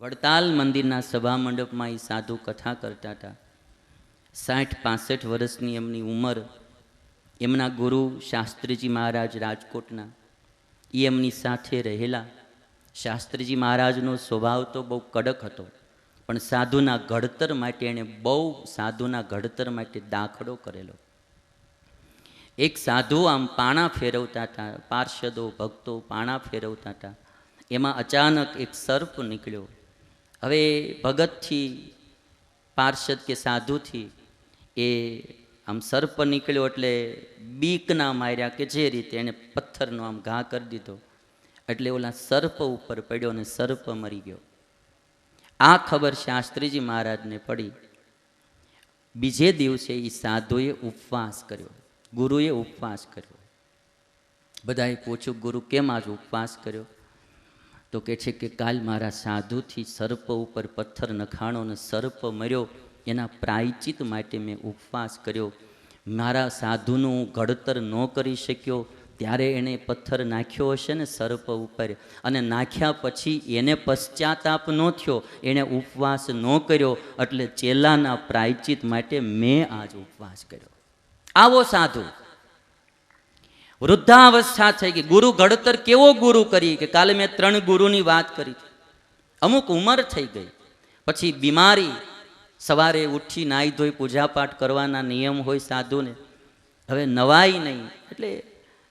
વડતાલ મંદિરના સભા મંડપમાં એ સાધુ કથા કરતા હતા. સાઠ પાસઠ વર્ષની એમની ઉંમર એમના ગુરુ શાસ્ત્રીજી મહારાજ રાજકોટના. એ એમની સાથે રહેલા. શાસ્ત્રીજી મહારાજનો સ્વભાવ તો બહુ કડક હતો, પણ સાધુના ઘડતર માટે એણે બહુ સાધુના ઘડતર માટે દાખલો કરેલો. એક સાધુ આમ પાણા ફેરવતા હતા, પાર્ષદો, ભક્તો પાણા ફેરવતા હતા. એમાં અચાનક એક સર્પ નીકળ્યો. હવે ભગતથી, પાર્ષદ કે સાધુથી એ આમ સર્પ નીકળ્યો એટલે બીકના માર્યા કે જે રીતે એને પથ્થરનો આમ ઘા કરી દીધો. એટલે ઓલા સર્પ ઉપર પડ્યો અને સર્પ મરી ગયો. આ ખબર શાસ્ત્રીજી મહારાજને પડી. બીજે દિવસે એ સાધુએ ઉપવાસ કર્યો. ગુરુએ ઉપવાસ કર્યો. બધાએ પૂછ્યું, ગુરુ, કેમ આજ ઉપવાસ કર્યો? તો કે છે કે કાલ મારા સાધુથી સર્પ ઉપર પથ્થર નખાણો અને સર્પ મર્યો. એના પ્રાયચિત માટે મેં ઉપવાસ કર્યો. મારા સાધુનું ઘડતર ન કરી શક્યો. ત્યારે એણે પથ્થર નાખ્યો હશે ને સર્પ ઉપર. અને નાખ્યા પછી એને પશ્ચાતાપ ન થયો. એણે ઉપવાસ ન કર્યો. એટલે ચેલાના પ્રાયચિત માટે મેં આજ ઉપવાસ કર્યો. આવો સાધુ. વૃદ્ધાવસ્થા થઈ ગઈ. ગુરુ ઘડતર કેવો ગુરુ કરી કે કાલે મેં ત્રણ ગુરુની વાત કરી અમુક ઉંમર થઈ ગઈ. પછી બીમારી. સવારે ઉઠી નાહી ધોઈ પૂજાપાઠ કરવાના નિયમ હોય સાધુને. હવે નવાઈ નહીં. એટલે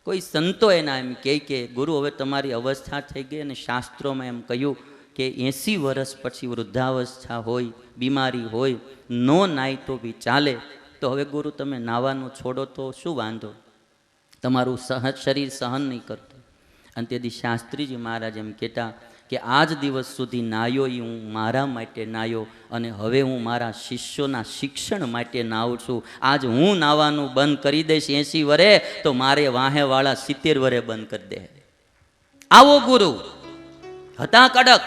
કોઈ સંતો એના એમ કહે કે, ગુરુ, હવે તમારી અવસ્થા થઈ ગઈ. અને શાસ્ત્રોમાં એમ કહ્યું કે, એંસી વર્ષ પછી વૃદ્ધાવસ્થા હોય, બીમારી હોય, નો નાય તો બી ચાલે. તો હવે ગુરુ તમે નાવાનું છોડો તો શું વાંધો? તમારું સહ શરીર સહન નહીં કરતું. અને તેથી શાસ્ત્રીજી મહારાજ એમ કહેતા કે આજ દિવસ સુધી નાયો એ હું મારા માટે નાયો અને હવે હું મારા શિષ્યોના શિક્ષણ માટે નાવું છું. આજ હું નાવાનું બંધ કરી દઈશ એંસી વરે તો મારે વાહેવાળા સિત્તેર વરે બંધ કરી દે. આવો ગુરુ. હતા કડક.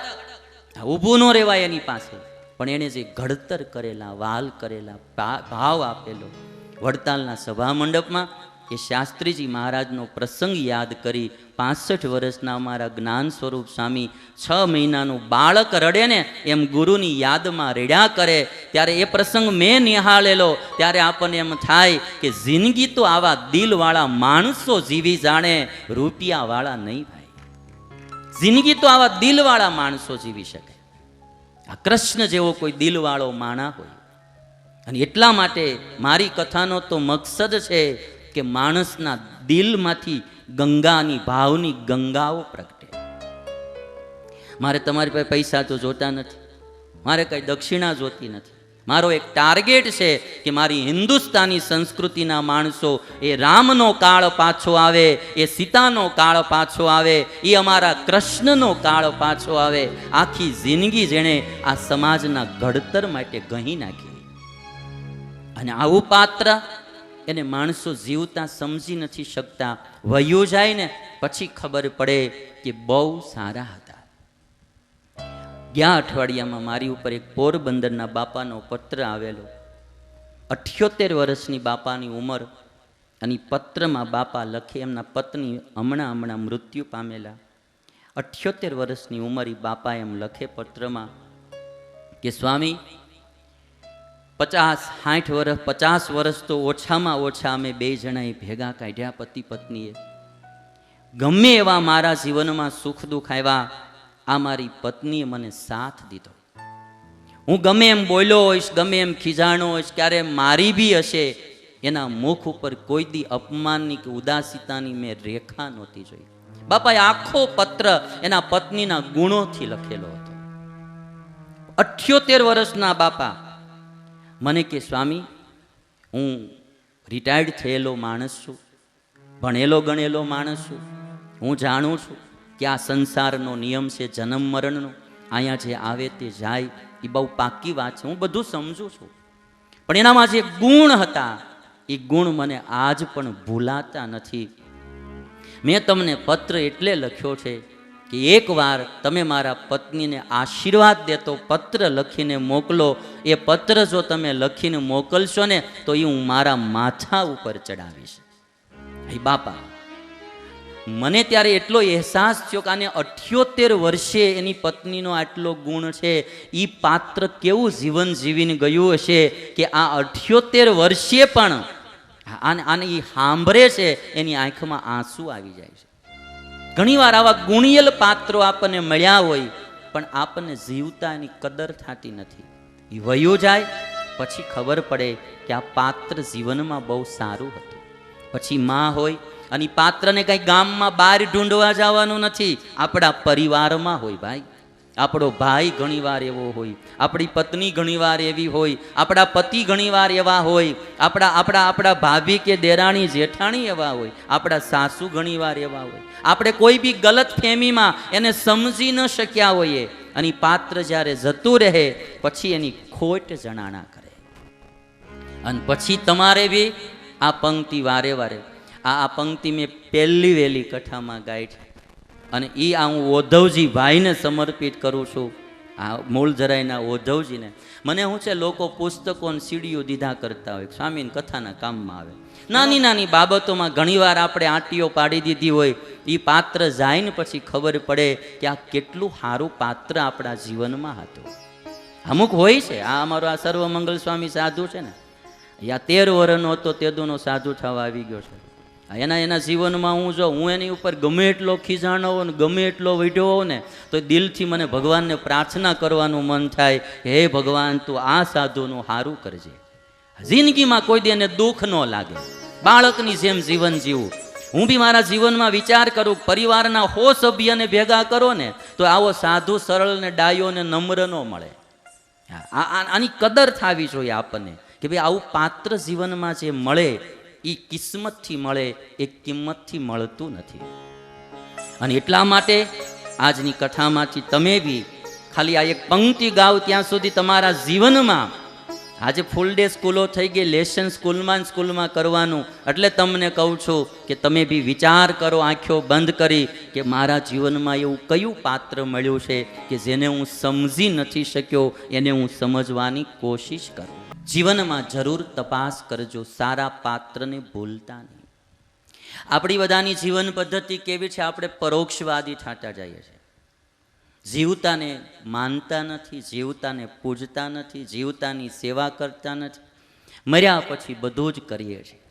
ઊભું ન રહેવાય એની પાસે. પણ એણે જે ઘડતર કરેલા, વાલ કરેલા ભાવ આપેલો વડતાલના સભા મંડપમાં એ શાસ્ત્રીજી મહારાજનો પ્રસંગ યાદ કરી પાસઠ વર્ષના અમારા જ્ઞાન સ્વરૂપ સ્વામી છ મહિનાનું બાળક રડે ને એમ ગુરુની યાદમાં રેડ્યા કરે, ત્યારે એ પ્રસંગ મેં નિહાળેલો. ત્યારે આપણને એમ થાય કે જિંદગી તો આવા દિલવાળા માણસો જીવી જાણે, રૂપિયાવાળા નહીં ભાઈ. જિંદગી તો આવા દિલવાળા માણસો જીવી શકે. આ કૃષ્ણ જેવો કોઈ દિલવાળો માણા હોય. અને એટલા માટે મારી કથાનો તો મકસદ છે કે માણસના દિલમાંથી ગંગાની ભાવની ગંગાઓ પ્રગટે. મારે તમારી પાસે પૈસા તો જોતા નથી. મારે કંઈ દક્ષિણા જોતી નથી. મારો એક ટાર્ગેટ છે કે મારી હિન્દુસ્તાની સંસ્કૃતિના માણસો એ રામનો કાળ પાછો આવે, એ સીતાનો કાળ પાછો આવે, એ અમારા કૃષ્ણનો કાળ પાછો આવે. આખી જિંદગી જેણે આ સમાજના ઘડતર માટે ગહી નાખી. અને આવું પાત્ર એને માણસો જીવતા સમજી નથી શકતા. વયું જાય ને પછી ખબર પડે કે બહુ સારા હતા. ગયા અઠવાડિયામાં મારી ઉપર એક પોરબંદરના બાપાનો પત્ર આવેલો. અઠ્યોતેર વર્ષની બાપાની ઉંમર અને પત્રમાં બાપા લખે, એમના પત્ની હમણાં હમણાં મૃત્યુ પામેલા. અઠ્યોતેર વર્ષની ઉંમર બાપા એમ લખે પત્રમાં કે, સ્વામી પચાસ, સાઠ વર્ષ પચાસ વર્ષ તો ઓછામાં ઓછા અમે બે જણાએ ભેગા કાઢ્યા પતિ પત્નીએ. ગમે એવા મારા જીવનમાં સુખ દુઃખ આવ્યા, આ મારી પત્નીએ મને સાથ દીધો. હું ગમે એમ બોલ્યો હોઈશ, ગમે એમ ખીજાણો હોઈશ, ક્યારે મારી બી હશે, એના મુખ ઉપર કોઈ દી અપમાનની કે ઉદાસીતાની મેં રેખા નહોતી જોઈ. બાપાએ આખો પત્ર એના પત્નીના ગુણોથી લખેલો હતો. અઠ્યોતેર વર્ષના બાપા મને કે, સ્વામી, હું રિટાયર્ડ થયેલો માણસ છું, ભણેલો ગણેલો માણસ છું. હું જાણું છું કે આ સંસારનો નિયમ છે જન્મ મરણનો. અહીંયા જે આવે તે જાય, એ બહુ પાકી વાત છે. હું બધું સમજું છું. પણ એનામાં જે ગુણ હતા, એ ગુણ મને આજ પણ ભૂલાતા નથી. મેં તમને પત્ર એટલે લખ્યો છે કે એકવાર તમે મારા પત્નીને આશીર્વાદ દેતો પત્ર લખીને મોકલો. એ પત્ર જો તમે લખીને મોકલશો ને, તો એ હું મારા માથા ઉપર ચડાવીશ. ભાઈ બાપા, મને ત્યારે એટલો અહેસાસ થયો કે આને અઠ્યોતેર વર્ષે એની પત્નીનો આટલો ગુણ છે. એ પાત્ર કેવું જીવન જીવીને ગયું હશે કે આ અઠ્યોતેર વર્ષે પણ આને આને એ સાંભળે છે, એની આંખમાં આંસુ આવી જાય છે. ઘણીવાર આવા ગુણિયલ પાત્રો આપણને મળ્યા હોય, પણ આપણને જીવતા એની કદર થતી નથી. એ વયો જાય, પછી ખબર પડે કે આ પાત્ર જીવનમાં બહુ સારું હતું. પછી માં હોય, અને પાત્રને કંઈ ગામમાં બહાર ઢૂંઢવા જવાનું નથી. આપણા પરિવારમાં હોય ભાઈ. આપણો ભાઈ ઘણીવાર એવો હોય, આપણી પત્ની ઘણીવાર એવી હોય, આપણા પતિ ઘણીવાર એવા હોય, આપણા આપણા આપણા ભાભી કે દેરાણી જેઠાણી એવા હોય, આપણા સાસુ ઘણીવાર એવા હોય. આપણે કોઈ બી ગલત ફેમીમાં એને સમજી ન શક્યા હોઈએ, અને પાત્ર જ્યારે જતું રહે, પછી એની ખોટ જણાણા કરે. અને પછી તમારે બી આ પંક્તિ વારે વારે, આ પંક્તિ મેં પહેલી વહેલી કથામાં ગાઈ છે. અને એ આ હું ઓધવજી ભાઈને સમર્પિત કરું છું. આ મૂળ જરાયના ઓધવજીને. મને શું છે, લોકો પુસ્તકો સીડીઓ દીધા કરતા હોય. સ્વામીની કથાના કામમાં આવે. નાની નાની બાબતોમાં ઘણીવાર આપણે આંટીઓ પાડી દીધી હોય એ પાત્ર જાય ને પછી ખબર પડે કે આ કેટલું સારું પાત્ર આપણા જીવનમાં હતું. અમુક હોય છે, આ અમારો આ સર્વમંગલ સ્વામી સાધુ છે ને. યા તેર વર્ષનો હતો, તેદુનો સાધુ થવા આવી ગયો છે. એના એના જીવનમાં હું જો હું એની ઉપર ગમે એટલો ખીજાણો હોઉં ગમે એટલો વઢ્યો હોઉં ને, તો દિલથી મને ભગવાનને પ્રાર્થના કરવાનું મન થાય હે ભગવાન, તું આ સાધુનું સારું કરજે. જિંદગીમાં કોઈ દી એને દુઃખ ન લાગે. બાળકની જેમ જીવન જીવું. હું બી મારા જીવનમાં વિચાર કરું, પરિવારના હો સભ્યને ભેગા કરો ને, તો આવો સાધુ સરળ ને ડાયો ને નમ્ર ન મળે આની કદર થવી જોઈએ આપણને કે ભાઈ આવું પાત્ર જીવનમાં જે મળે એ કિસ્મતથી મળે, એ કિંમતથી મળતું નથી. અને એટલા માટે આજની કથામાંથી તમે બી ખાલી આ એક પંક્તિ ગાવ ત્યાં સુધી તમારા જીવનમાં આજે ફૂલ ડે સ્કૂલો થઈ ગઈ લેસન સ્કૂલમાં સ્કૂલમાં કરવાનું. એટલે તમને કહું છું કે તમે બી વિચાર કરો, આંખો બંધ કરી કે મારા જીવનમાં એવું કયું પાત્ર મળ્યું છે કે જેને હું સમજી નથી શક્યો, એને હું સમજવાની કોશિશ કરું. જીવનમાં જરૂર તપાસ કરજો, સારા પાત્રને ભૂલતા નહીં. આપણી બધાની જીવન પદ્ધતિ કેવી છે? આપણે પરોક્ષવાદી થતા જઈએ છીએ. જીવતાને માનતા નથી, જીવતાને પૂજતા નથી, જીવતાની સેવા કરતા નથી. મર્યા પછી બધું જ કરીએ છીએ.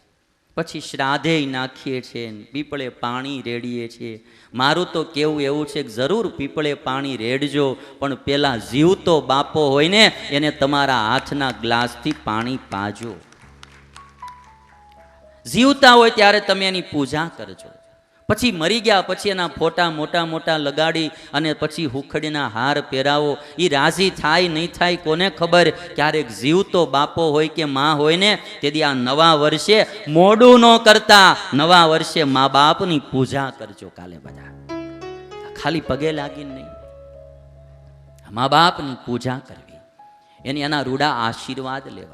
પછી શ્રાદ્ધે નાખીએ છીએ પીપળે પાણી રેડીએ છીએ. મારું તો કેવું એવું છે કે જરૂર પીપળે પાણી રેડજો, પણ પેલા જીવતો બાપો હોય ને, એને તમારા હાથના ગ્લાસથી પાણી પાજો. જીવતા હોય ત્યારે તમે એની પૂજા કરજો. પછી મરી ગયા, પછી એના ફોટા મોટા મોટા લગાડી અને પછી હુખડીના હાર પહેરાવો. એ રાજી થાય નહીં થાય કોને ખબર? ક્યારેક જીવતો બાપો હોય કે માં હોય ને, તેથી આ નવા વર્ષે મોડું ન કરતા, નવા વર્ષે મા બાપની પૂજા કરજો કાલે બધા. ખાલી પગે લાગીને નહીં. મા બાપની પૂજા કરવી. એની એના રૂડા આશીર્વાદ લેવા.